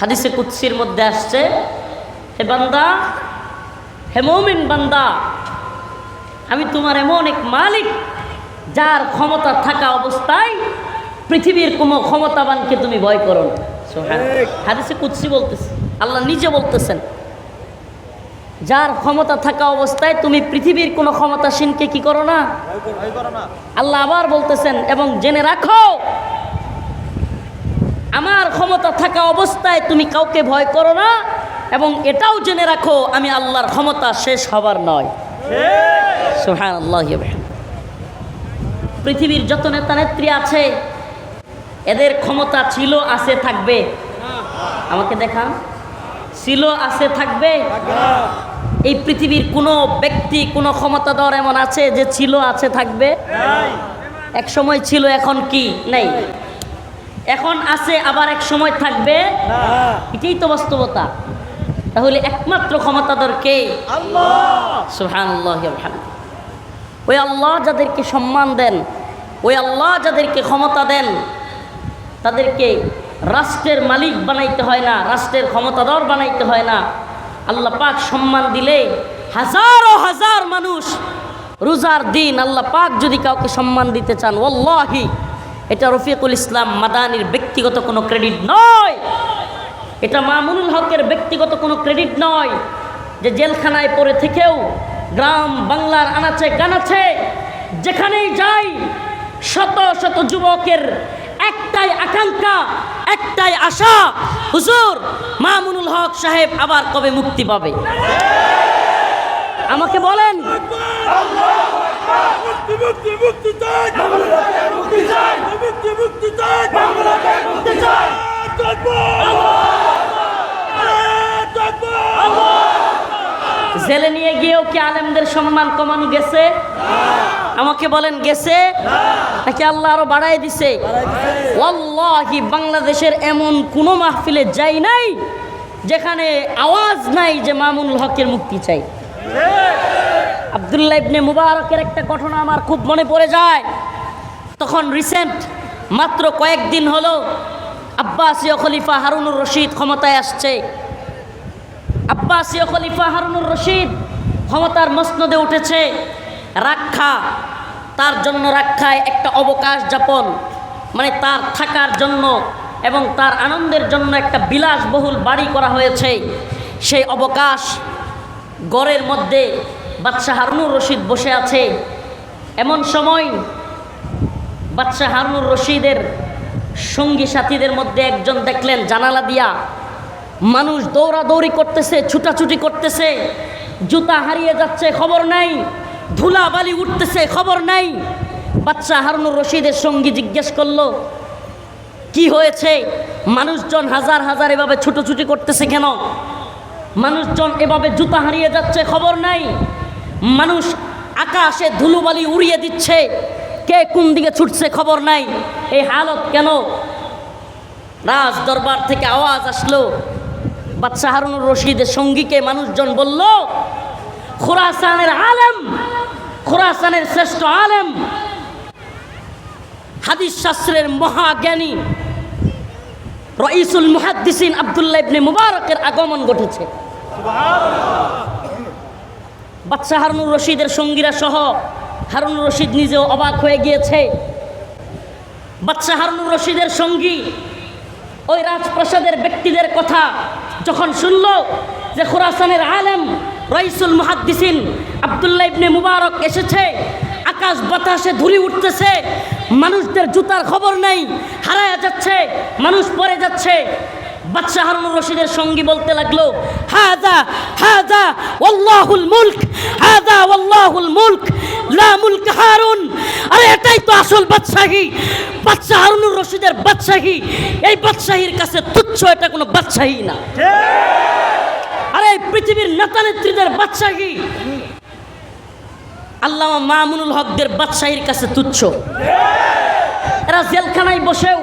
হাদিসে কুৎসির মধ্যে আসছে হে বান্দা হে মৌমিন বান্দা আমি তোমার এমন এক মালিক যার ক্ষমতা থাকা অবস্থায় পৃথিবীর কোনো ক্ষমতাবানকে তুমি ভয় করো না। হাদিসে কুৎসি বলতেছে আল্লাহ নিজে বলতেছেন যার ক্ষমতা থাকা অবস্থায় তুমি পৃথিবীর কোনো ক্ষমতাসীনকে কি করো না। আল্লাহ আবার বলতেছেন এবং জেনে রাখো আমার ক্ষমতা থাকা অবস্থায় তুমি কাউকে ভয় করো না, এবং এটাও জেনে রাখো, আমি আল্লাহর ক্ষমতা শেষ হবার নয়। আল্লাহ পৃথিবীর যত নেতা নেত্রী আছে, এদের ক্ষমতা ছিল, আছে, থাকবে। আমাকে দেখান। ছিল, আছে, থাকবে। এই পৃথিবীর কোনো ব্যক্তি, কোনো ক্ষমতাধর এমন আছে যে ছিল, আছে, থাকবে? এক সময় ছিল, এখন কি? নেই। এখন আছে আবার এক সময় থাকবে। এটাই তো বাস্তবতা। তাহলে একমাত্র ক্ষমতাধর কে। ওই আল্লাহ যাদেরকে সম্মান দেন ওই আল্লাহ যাদেরকে ক্ষমতা দেন তাদেরকে রাষ্ট্রের মালিক বানাইতে হয় না রাষ্ট্রের ক্ষমতাধর বানাইতে হয় না। আল্লাহ পাক সম্মান দিলে হাজারো হাজার মানুষ রোজার দিন আল্লাহ পাক যদি কাউকে সম্মান দিতে চান ওল্লাহি এটা রফিকুল ইসলাম মাদানির ব্যক্তিগত কোনো ক্রেডিট নয়। এটা মামুনুল হকের ব্যক্তিগত কোনো ক্রেডিট নয় যে জেলখানায় পড়ে থেকেও গ্রাম বাংলার আনাচে কানাচে যেখানেই যাই শত শত যুবকের একটাই আকাঙ্ক্ষা, একটাই আশা, হুজুর, মামুনুল হক সাহেব আবার কবে মুক্তি পাবে? আমাকে বলেন মুক্তি মুক্তি মুক্তি চাই। মুক্তি চাই। মুক্তি মুক্তি চাই। মুক্তি চাই। জেলে নিয়ে গিয়েও কি আলেমদের সম্মান কমানো গেছে? আমাকে বলেন গেছে? নাকি আল্লাহ আরও বাড়াই দিছে? ওয়াল্লাহি বাংলাদেশের এমন কোনো মাহফিলে যাই নাই যেখানে আওয়াজ নাই যে মামুনুল হকের মুক্তি চাই। আবদুল্লাহ ইবনে মুবারকের একটা ঘটনা আমার খুব মনে পড়ে যায়। তখন রিসেন্ট মাত্র কয়েকদিন হলো আব্বাসীয় খলিফা হারুনুর রশিদ ক্ষমতায় আসছে। আব্বাসীয় খলিফা হারুনুর রশিদ ক্ষমতার মসনদে উঠেছে। রাক্ষা, তার জন্য রাক্ষায় একটা অবকাশ যাপন মানে তার থাকার জন্য এবং তার আনন্দের জন্য একটা বিলাসবহুল বাড়ি করা হয়েছে। সেই অবকাশ গড়ের মধ্যে বাদশাহ হারুনুর রশিদ বসে আছে। এমন সময় বাদশাহ হারুনুর রশিদের সঙ্গী সাথীদের মধ্যে একজন দেখলেন, জানালা দিয়া মানুষ দৌড়াদৌড়ি করতেছে, ছুটাছুটি করতেছে, জুতা হারিয়ে যাচ্ছে, খবর নাই ধুলা বালি উঠতেছে, খবর নাই। বাচ্চা হারুনুর রশিদের সঙ্গী জিজ্ঞেস করল, কি হয়েছে? মানুষজন হাজার হাজার এভাবে ছুটোছুটি করতেছে কেন? মানুষজন এভাবে জুতা হারিয়ে যাচ্ছে, খবর নাই? মানুষ আকাশে ধুলোবালি উড়িয়ে দিচ্ছে। কে কোন দিকে ছুটছে খবর নাই। এই হালত কেন? রাজ দরবার থেকে আওয়াজ আসলো। বাচ্চা হারুনুর রশিদের সঙ্গীকে মানুষজন বলল, খোরাসানের আলেম, খোরাসানের শ্রেষ্ঠ আলেম, হাদিস শাস্ত্রের মহাজ্ঞানী, রইসুল মুহাদ্দিসিন আবদুল্লাহ ইবনে মুবারকের আগমন ঘটেছে। বাচ্চা হারুনুর রশিদের সঙ্গীরা সহ হারুনুর রশিদ নিজেও অবাক হয়ে গিয়েছে। বাচ্চা হারুনুর রশিদের সঙ্গী ওই রাজপ্রাসাদের ব্যক্তিদের কথা যখন শুনল যে খোরাসানের আলেম রইসুল মুহাদ্দিসিন আবদুল্লাহ ইবনে মুবারক এসেছে, আকাশ বাতাসে ধুলি উঠতেছে, মানুষদের জুতার খবর নেই, হারায়া যাচ্ছে, মানুষ পরে যাচ্ছে বাদশাহ হারুনুর রশিদের সঙ্গী বলতে লাগল হাদা হাদা ওয়াল্লাহুল মুলক হাদা ওয়াল্লাহুল মুলক লা মুলক হারুন। আরে এটাই তো আসল বাদশাহী। বাদশাহ হারুনুর রশিদের বাদশাহী। এই বাদশাহীর কাছে তুচ্ছ এটা কোনো বাদশাহী না। আরে এই পৃথিবীর নেতা নেত্রীদের বাদশাহী। আল্লামা মামুনুল হকদের বাদশাহীর কাছে তুচ্ছ। এরা জেলখানায় বসেও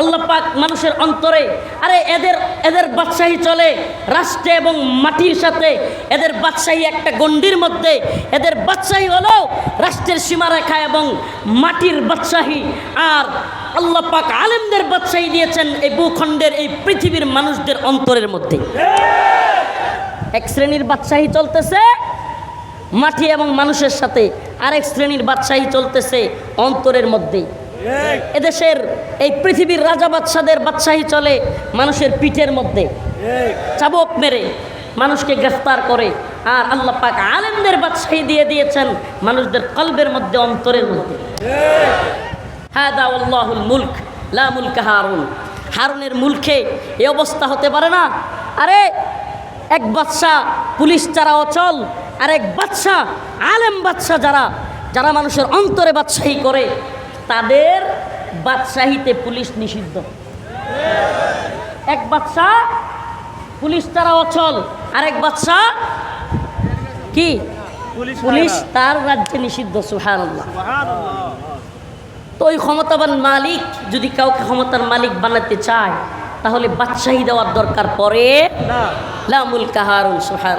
আল্লাহ পাক মানুষের অন্তরে, আরে এদের এদের বাদশাহী চলে রাষ্ট্রে এবং মাটির সাথে। এদের বাদশাহী একটা গণ্ডির মধ্যে। এদের বাদশাহী হলো রাষ্ট্রের সীমারেখা এবং মাটির বাদশাহী। আর আল্লাহ পাক আলেমদের বাদশাহী দিয়েছেন এই ভূখণ্ডের, এই পৃথিবীর মানুষদের অন্তরের মধ্যে। এক শ্রেণির বাদশাহী চলতেছে মাটি এবং মানুষের সাথে। আরেক শ্রেণির বাদশাহী চলতেছে অন্তরের মধ্যেই এদেশের এই পৃথিবীর রাজা বাদশাদের বাদশাহী চলে মানুষের পিঠের মধ্যে। চাবক মেরে মানুষকে গ্রেফতার করে আর আল্লাহ পাক আলেমদের বাদশাহী দিয়ে দিয়েছেন মানুষদের কলবের মধ্যে অন্তরের মধ্যে। হাদা আল্লাহুল মুলক লা মুলক হারুন। হারুনের মুলকে এ অবস্থা হতে পারে না। আরে এক বাদশাহ পুলিশ যারা অচল আর এক বাদশাহ আলেম বাদশাহ যারা যারা মানুষের অন্তরে বাদশাহী করে তাদের বাদশাহীতে পুলিশ নিষিদ্ধ। এক বাদশাহ পুলিশ তারা অচল। আরেক বাদশাহ কি? পুলিশ তার রাজ্যে নিষিদ্ধ সুহান তো ওই ক্ষমতাবান মালিক যদি কাউকে ক্ষমতার মালিক বানাতে চায় তাহলে বাদশাহী দেওয়ার দরকার পড়ে না। লামুল কাহারুন সুহান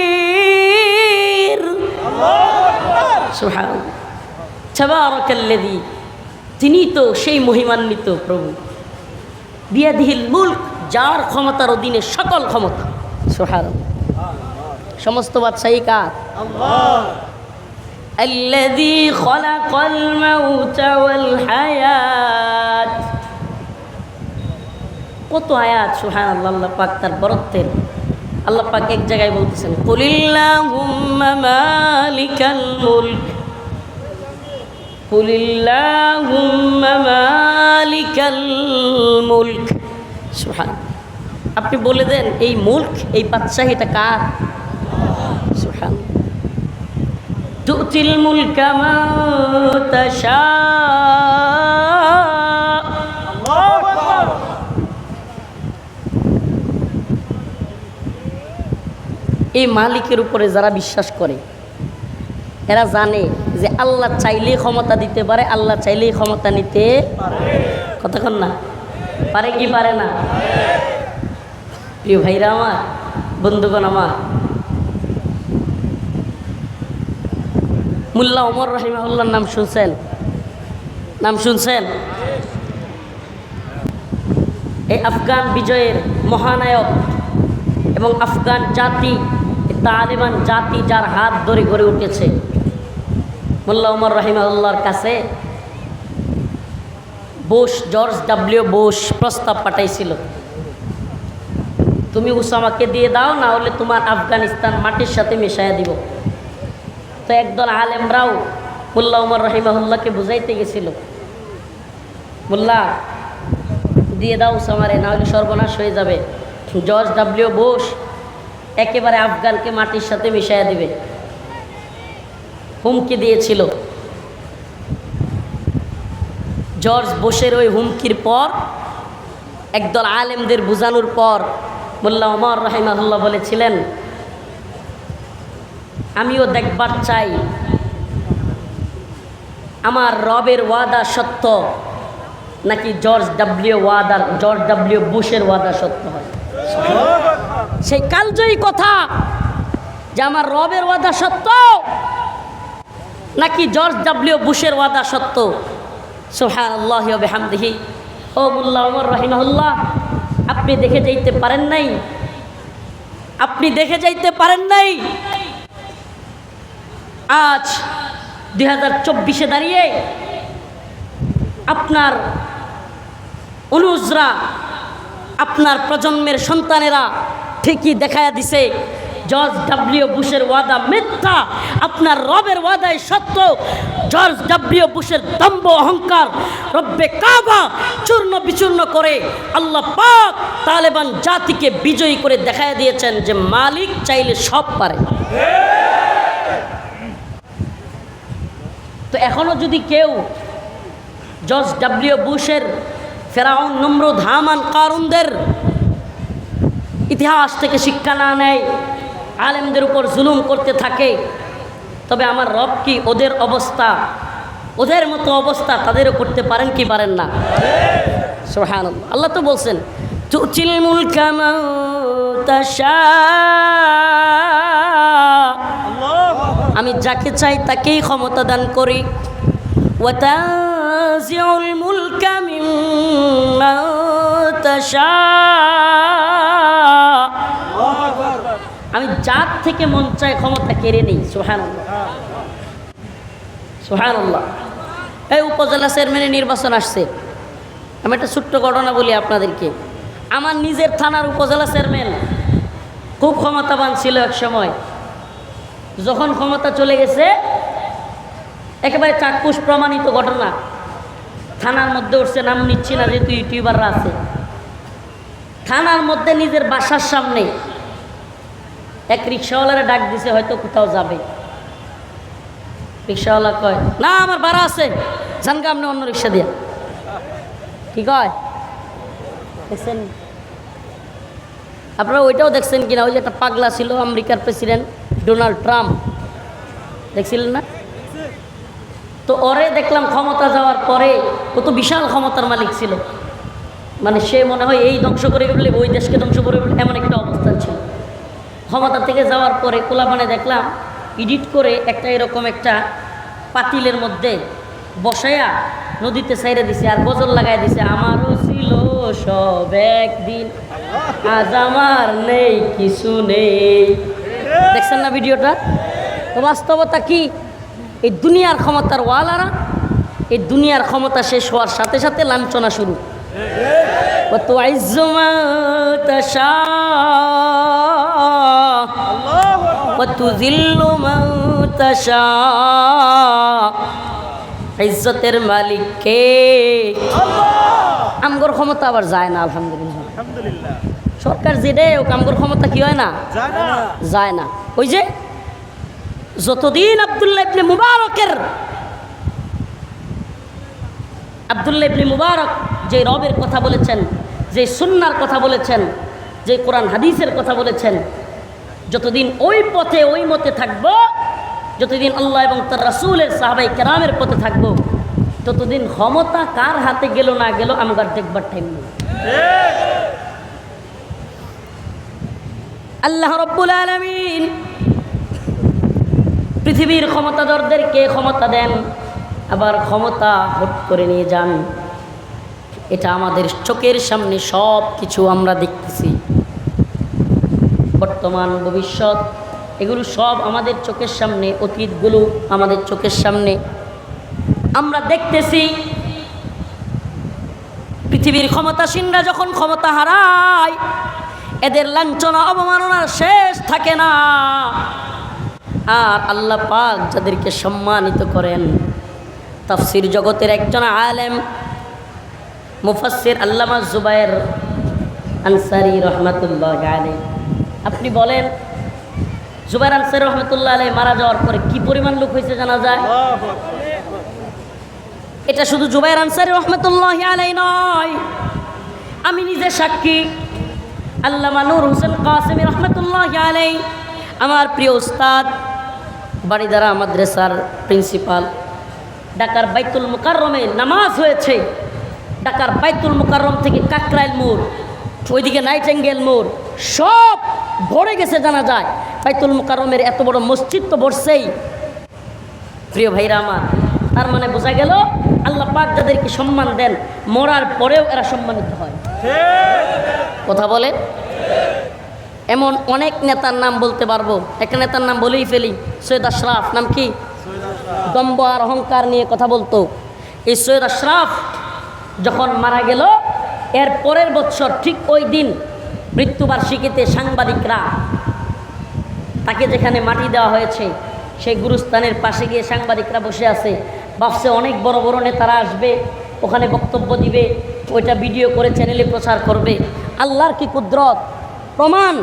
سبحان الله তাবারাকাল্লাযী তিনি তো সেই মহিমান্বিত প্রভু বিয়াদিহিল মুলক যার ক্ষমতার অধীনে সকল ক্ষমতা সুহান সমস্ত বাদশাহী কার আল্লাহ الذي خلق الموت والحياة কত আয়াত সুহান আল্লাহ আল্লাহ পাক তার বরত্বের আল্লাহ পাক এক জায়গায় বলতেছেন মালিকাল মুলক। আপনি বলে দেন, এই মুল্ক, এই বাচ্চা এটা কার? সুহান তুতিল মুলকা এই মালিকের উপরে যারা বিশ্বাস করে, এরা জানে যে আল্লাহ চাইলেই ক্ষমতা দিতে পারে, আল্লাহ চাইলেই ক্ষমতা নিতে কতক্ষণ না? পারে কি পারে না? প্রিয় ভাইরা আমার, বন্ধুগণ আমার, মুল্লা ওমর রহিমাউল্লার নাম শুনছেন? নাম শুনছেন? এই আফগান বিজয়ের মহানায়ক এবং আফগান জাতি তালেবান জাতি যার হাত ধরে গড়ে উঠেছে। মোল্লা উমর রহিমাউল্লাহর কাছে বোস, জর্জ ডাব্লিউ বোস প্রস্তাব পাঠাইছিল। তুমি উসামাকে দিয়ে দাও, না হলে তোমার আফগানিস্তান মাটির সাথে মিশাইয়া দিব। তো একদল আলেমরাও মোল্লা উমর রহিমাহুল্লাহকে বুঝাইতে গেছিল। মোল্লা, দিয়ে দাও উসামারে, না হলে সর্বনাশ হয়ে যাবে। জর্জ ডাব্লিউ বোস একেবারে আফগানকে মাটির সাথে মিশাইয়া দিবে। হুমকি দিয়েছিল। জর্জ বোসের ওই হুমকির পর, একদল আলেমদের বোঝানোর পর মোল্লা ওমর রহিমাহুল্লাহ বলেছিলেন, আমিও দেখবার চাই, আমার রবের ওয়াদা সত্য, নাকি জর্জ ডাব্লিউ ওয়াদার জর্জ ডাব্লিউ বুশের ওয়াদা সত্য হয়? সেই কালজয়ী কথা যে আমার রবের ওয়াদা সত্য? নাকি জর্জ ডাব্লিউ বুশের ওয়াদা সত্য? সোহান ও মুল্লা ওমর রহিমাহুল্লাহ, আপনি দেখে যাইতে পারেন নাই। আপনি দেখে যাইতে পারেন নাই। আজ দুই হাজার চব্বিশে দাঁড়িয়ে আপনার অনুজরা, আপনার প্রজন্মের সন্তানেরা ঠিকই দেখায়া দিছে। জর্জ ডাব্লিউ বুশের ওয়াদা মিথ্যা। আপনার রবের ওয়াদায় সত্য। জর্জ ডাব্লিউ বুশের দম্ভ অহংকার। রব্বে কাবা চূর্ণ বিচূর্ণ করে আল্লাহ পাক তালেবান জাতিকে বিজয়ী করে দেখায় দিয়েছেন যে মালিক চাইলে সব পারে। তো এখনও যদি কেউ জর্জ ডাব্লিউ বুশের ফেরাউন, নমরুদ, হামান, কারুনদের ইতিহাস থেকে শিক্ষা না নেয়, আলেমদের উপর জুলুম করতে থাকে। তবে আমার রব কি ওদের অবস্থা, ওদের মতো অবস্থা তাদেরও করতে পারেন কি পারেন না? আল্লাহ তো বলছেন আমি যাকে চাই তাকেই ক্ষমতা দান করি। ওয়াতাজিউল মুলকা মিম্মা তাশা আমি যার থেকে মন চায় ক্ষমতা কেড়ে নেই সোহান সোহান এই উপজেলা চেয়ারম্যানের নির্বাচন আসছে। আমি একটা ছোট্ট ঘটনা বলি আপনাদেরকে। আমার নিজের থানার উপজেলা চেয়ারম্যান খুব ক্ষমতাবান ছিল এক সময়। যখন ক্ষমতা চলে গেছে, একেবারে চাক্ষুষ প্রমাণিত ঘটনা। থানার মধ্যে উঠছে, নাম নিচ্ছি না, যেহেতু ইউটিউবাররা আছে। থানার মধ্যে নিজের বাসার সামনে এক রিক্সাওয়ালারা ডাক দিছে, হয়তো কোথাও যাবে। রিক্সাওয়ালা কয়, না, আমার ভাড়া আছে, জানগা আপনি অন্য রিক্সা দিয়া। কি কয়? দেখছেন? আপনারা ওইটাও দেখছেন কিনা? ওই যে একটা পাগলা ছিল, আমেরিকার প্রেসিডেন্ট ডোনাল্ড ট্রাম্প। দেখছিলেন না? তো ওরে দেখলাম ক্ষমতা যাওয়ার পরে, ও তো বিশাল ক্ষমতার মালিক ছিল। মানে সে মনে হয় এই ধ্বংস করে ফেললে, ওই দেশকে ধ্বংস করে ফেললে, এমন একটা অবস্থান ছিল। ক্ষমতা থেকে যাওয়ার পরে কোলাবানে দেখলাম এডিট করে একটা এরকম একটা পাতিলের মধ্যে বসায়া নদীতে সাইরে দিছে আর গজল লাগাই দিছে, আমারও ছিল সব একদিন, আজ আমার নেই, কিছু নেই। দেখছেন না ভিডিওটা? বাস্তবতা কি? এই দুনিয়ার ক্ষমতার ওয়ালারা, এই দুনিয়ার ক্ষমতা শেষ হওয়ার সাথে সাথে লাঞ্ছনা শুরু। কত আইজমা وتذل من تشاء ইজ্জতের মালিক কে আমগর ক্ষমতা আবার যায় না আলহামদুলিল্লাহ সরকার যেটাই হোক আমগর ক্ষমতা কি হয় না যায় না ওই যে যতদিন আবদুল্লাহ ইবনে মুবারকের আবদুল্লাহ ইবনে মুবারক যে রবের কথা বলেছেন যে সুন্নার কথা বলেছেন যে কোরআন হাদিসের কথা বলেছেন যতদিন ওই পথে, ওই মতে থাকব, যতদিন আল্লাহ এবং তার রাসূলের সাহাবাই কেরামের পথে থাকব, ততদিন ক্ষমতা কার হাতে গেল না গেল আমার দেখবার টাইম নেই। আল্লাহ রব্বুল আলমিন পৃথিবীর ক্ষমতাধরদেরকে ক্ষমতা দেন? আবার ক্ষমতা হট করে নিয়ে যান। এটা আমাদের চোখের সামনে সব কিছু আমরা দেখতেছি। বর্তমান, ভবিষ্যৎ, এগুলো সব আমাদের চোখের সামনে, অতীতগুলো আমাদের চোখের সামনে। আমরা দেখতেছি, পৃথিবীর ক্ষমতাসীনরা যখন ক্ষমতা হারায়, এদের লাঞ্ছনা অবমাননার শেষ থাকে না। আর আল্লাহ পাক যাদেরকে সম্মানিত করেন, তাফসির জগতের একজন আলেম মুফাসির আল্লামা জুবায়ের আনসারি রহমাতুল্লাহ আলী আপনি বলেন জুবাইর আনসারি রহমতুল্লাহ আলী মারা যাওয়ার পরে কি পরিমাণ লোক হয়েছে জানা যায়? এটা শুধু জুবাইর আনসারি রহমতুল্লাহ আলাই নয়। আমি নিজে সাক্ষী আল্লামা নূর হোসেন কাসেমি রহমতুল্লাহ আলাই আমার প্রিয় উস্তাদ বাড়িদারা মাদ্রাসার প্রিন্সিপাল। ঢাকার বাইতুল মুকাররমে নামাজ হয়েছে। ঢাকার বাইতুল মুকাররম থেকে কাকরাইল মোড় ওইদিকে নাইটেঙ্গেল মোড় সব ভরে গেছে জানা যায় বাইতুল মুকাররমের এত বড় মসজিদ তো বসছেই। প্রিয় ভাইরা আমার, তার মানে বোঝা গেল আল্লাহ পাক যাদেরকে সম্মান দেন, মরার পরেও এরা সম্মানিত হয়। কথা বলে এমন অনেক নেতার নাম বলতে পারব। একটা নেতার নাম বলেই ফেলি, সৈয়দ আশরাফ, নাম কি? দম্ব আর অহংকার নিয়ে কথা বলতো। এই সৈয়দ আশরাফ যখন মারা গেল, এর পরের বছর ঠিক ওই দিন মৃত্যুবার্ষিকীতে সাংবাদিকরা তাকে যেখানে মাটি দেওয়া হয়েছে, সেই গুরুস্থানের পাশে গিয়ে সাংবাদিকরা বসে আছে। ভাবছে অনেক বড় বড় নেতারা আসবে, ওখানে বক্তব্য দিবে, ওইটা ভিডিও করে চ্যানেলে প্রচার করবে। আল্লাহর কি কুদরত? প্রমাণ?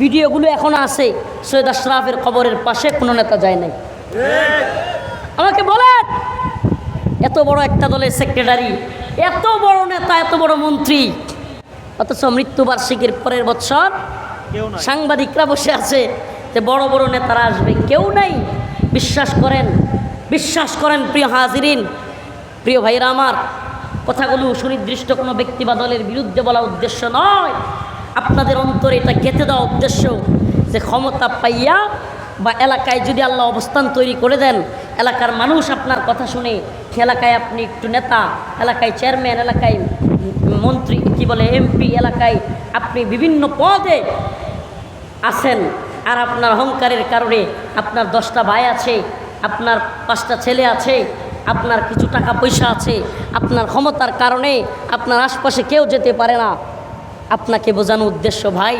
ভিডিওগুলো এখনও আছে। সৈয়দ আশরাফের খবরের পাশে কোনো নেতা যায় নাই। আমাকে বলেন, এত বড় একটা দলের সেক্রেটারি, এত বড় নেতা, এত বড় মন্ত্রী অথচ মৃত্যুবার্ষিকীর পরের বছর সাংবাদিকরা বসে আছে যে বড় বড় নেতারা আসবে। কেউ নাই। বিশ্বাস করেন বিশ্বাস করেন প্রিয় হাজিরিন। প্রিয় ভাইরা আমার কথাগুলো সুনির্দিষ্ট কোনো ব্যক্তি বা দলের বিরুদ্ধে বলা উদ্দেশ্য নয়। আপনাদের অন্তরে এটা গেঁথে দেওয়া উদ্দেশ্য যে ক্ষমতা পাইয়া বা এলাকায় যদি আল্লাহ অবস্থান তৈরি করে দেন এলাকার মানুষ আপনার কথা শুনে এলাকায় আপনি একটু নেতা এলাকায় চেয়ারম্যান এলাকায় মন্ত্রী, কি বলে এমপি এলাকায় আপনি বিভিন্ন পদে আছেন আর আপনার অহংকারের কারণে আপনার দশটা ভাই আছে, আপনার পাঁচটা ছেলে আছে, আপনার কিছু টাকা পয়সা আছে, আপনার ক্ষমতার কারণে আপনার আশপাশে কেউ যেতে পারে না। আপনাকে বোঝানো উদ্দেশ্য, ভাই,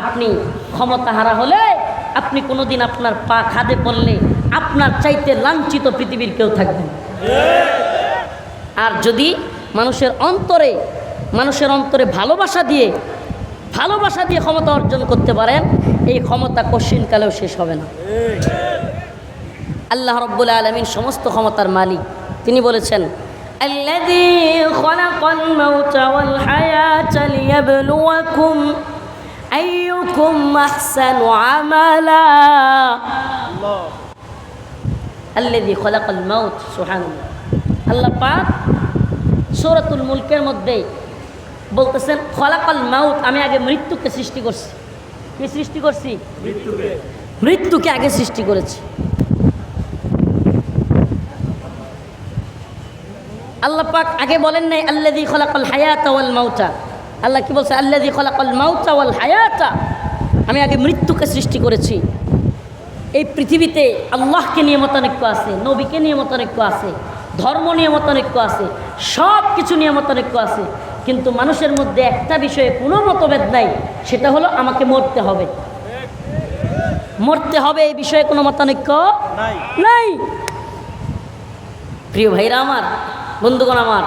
আপনি ক্ষমতা হারা হলে আপনি কোনোদিন আপনার পা খাদে পড়লে আপনার চাইতে লাঞ্ছিত পৃথিবীর কেউ থাকবে আর যদি মানুষের অন্তরে মানুষের অন্তরে ভালোবাসা দিয়ে ভালোবাসা দিয়ে ক্ষমতা অর্জন করতে পারেন এই ক্ষমতা কশিনকালেও শেষ হবে না আল্লাহ রব্বুল আলমিন সমস্ত ক্ষমতার মালিক তিনি বলেছেন الذي خلق الموت والحياة ليبلوكم أيكم أحسن عملا الذي خلق الموت سبحان الله আল্লাহ পাক সূরাতুল মুলকের মধ্যে বলতেছেন খলাকাল মাউত আমি আগে মৃত্যুকে সৃষ্টি করছি। কি সৃষ্টি করছি? মৃত্যুকে। আগে সৃষ্টি করেছি। আল্লাহ পাক আগে বলেন নাই আল্লাদি খলাকাল হায়াতা ওয়াল মাউতা আল্লাহ কি বলছে আল্লাদি খলাকাল মাউতা ওয়াল হায়াতা আমি আগে মৃত্যুকে সৃষ্টি করেছি। এই পৃথিবীতে আল্লাহকে নিয়ে মতানৈক্য আছে নবীকে নিয়ে মতানৈক্য আছে। ধর্ম নিয়ে মতানৈক্য আছে সব কিছু নিয়ে মতানৈক্য আছে কিন্তু মানুষের মধ্যে একটা বিষয়ে কোনো মতভেদ নাই সেটা হলো আমাকে মরতে হবে। মরতে হবে এই বিষয়ে কোনো মতানৈক্য নাই। প্রিয় ভাইরা আমার বন্ধুগণ আমার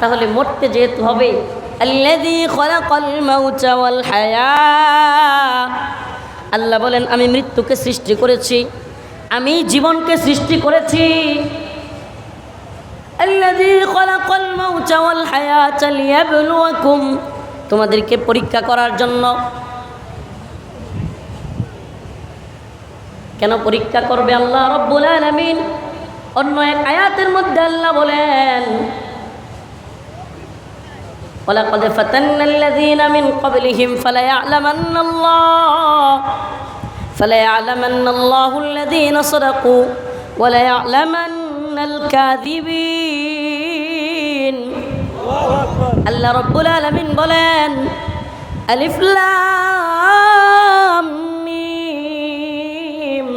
তাহলে মরতে যেহেতু হবে হায়া। আল্লাহ বলেন আমি মৃত্যুকে সৃষ্টি করেছি আমি জীবনকে সৃষ্টি করেছি আল্লাযী খলাকাল মাউতা ওয়াল হায়াতা লিয়াবলুয়াকুম তোমাদেরকে পরীক্ষা করার জন্য কেন পরীক্ষা করবে আল্লাহ রব্বুল আলামিন অন্য এক আয়াতের মধ্যে আল্লাহ বলেন ولقد فتنا الذين من قبلهم فليعلمن الله فليعلمن الله الذين صدقوا وليعلمن الكاذبين আল্লাহ রব্বুল আলমিন বলেন আলিফ লাম মিম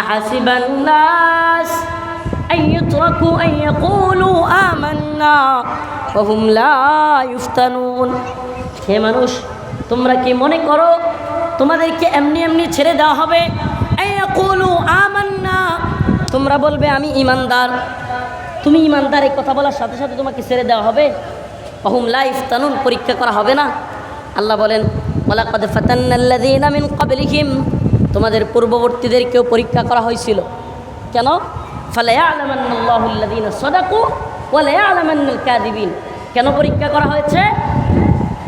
আহাসিবান নাস أن يتركوا أن يقولوا آمنا وهم لا يفتنون হে মানুষ তোমরা কি মনে করো তোমাদেরকে এমনি এমনি ছেড়ে দেওয়া হবে أن يقولوا آمنا তোমরা বলবে, আমি ইমানদার। তুমি ইমানদার, এই কথা বলার সাথে সাথে তোমাকে ছেড়ে দেওয়া হবে। অহুম লাইফ তানুন পরীক্ষা করা হবে না। আল্লাহ বলেন ওলাকদ ফাতান্নাল্লাযীনা মিন ক্বাবলিহিম। তোমাদের পূর্ববর্তীদেরকেও পরীক্ষা করা হয়েছিল। কেন? ফালায়ালামান্নাল্লাহুল্লাযীনা সাদাকু ওয়া লায়ালামান্নাল কাযিবিন। কেন পরীক্ষা করা হয়েছে?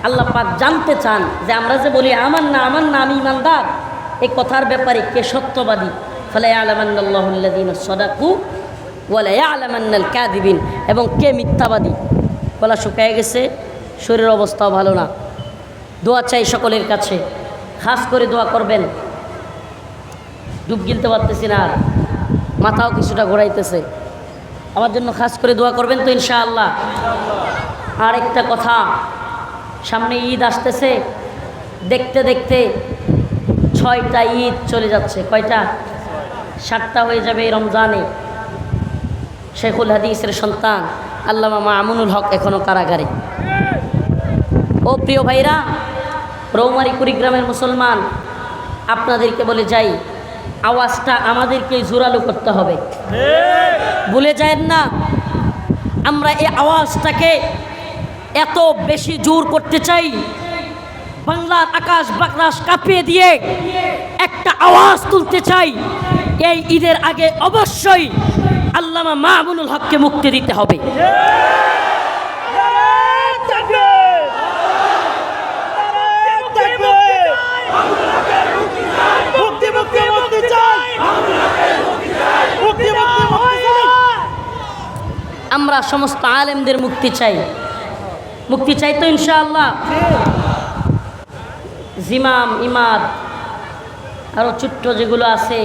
আল্লাহ পাক জানতে চান যে আমরা যে বলি আমার না আমার না আমি ইমানদার। এই কথার ব্যাপারে কে সত্যবাদী? কাদিবিন এবং কে মিথ্যাবাদী? গলা শুকায় গেছে, শরীরের অবস্থাও ভালো না। দোয়া চাই সকলের কাছে। খাস করে দোয়া করবেন। ডুব গিলতে পারতেছি না আর। মাথাও কিছুটা ঘোরাইতেছে। আমার জন্য খাস করে দোয়া করবেন তো ইনশাআল্লাহ। আর একটা কথা, সামনে ঈদ আসতেছে। দেখতে দেখতে ছয়টা ঈদ চলে যাচ্ছে। কয়টা? সাতটা হয়ে যাবে এই রমজানে। শেখুল হাদিসের সন্তান, আল্লামা মামুনুল হক এখনও কারাগারে। ও প্রিয় ভাইরা, রৌমারি কুড়িগ্রামের মুসলমান, আপনাদেরকে বলে যাই, আওয়াজটা আমাদেরকে জোরালো করতে হবে। ভুলে যায়েন না, আমরা এই আওয়াজটাকে এত বেশি জোর করতে চাই, বাংলার আকাশ বাকরাস কাঁপিয়ে দিয়ে একটা আওয়াজ তুলতে চাই। এই ঈদের আগে অবশ্যই আল্লামা মাহবুল হককে মুক্তি দিতে হবে। আমরা সমস্ত আলেমদের মুক্তি চাই। মুক্তি চাই তো ইনশাআল্লাহ। জিমাম ইমাদ আরও ছোট্ট যেগুলো আছে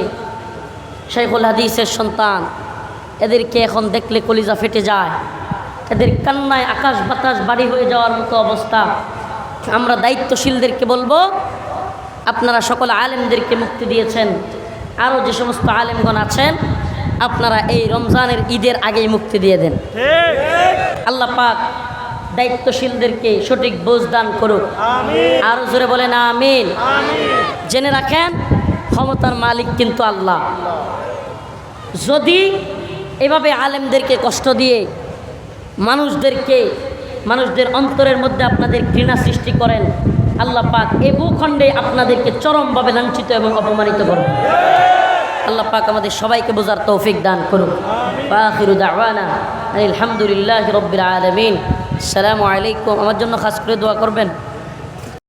শেখুল হাদিসের সন্তান। এদেরকে এখন দেখলে কলিজা ফেটে যায়। এদের কান্নায় আকাশ বাতাস বাড়ি হয়ে যাওয়ার মতো অবস্থা। আমরা দায়িত্বশীলদেরকে বলব আপনারা সকল আলেমদেরকে মুক্তি দিয়েছেন। আরও যে সমস্ত আলেমগণ আছেন আপনারা এই রমজানের ঈদের আগেই মুক্তি দিয়ে দেন। আল্লাহ পাক দায়িত্বশীলদেরকে সঠিক বোঝ দান করুক আরও জোরে বলেন আমিন। জেনে রাখেন ক্ষমতার মালিক কিন্তু আল্লাহ। যদি এভাবে আলেমদেরকে কষ্ট দিয়ে মানুষদেরকে মানুষদের অন্তরের মধ্যে আপনাদের ঘৃণা সৃষ্টি করেন আল্লাহ পাক এ ভূখণ্ডে আপনাদেরকে চরমভাবে লাঞ্ছিত এবং অপমানিত করবেন আল্লাহ পাক আমাদের সবাইকে বোঝার তৌফিক দান করুন আলহামদুলিল্লাহ রব্বিল আলমিন। সালামু আলাইকুম। আমার জন্য খাস করে দোয়া করবেন।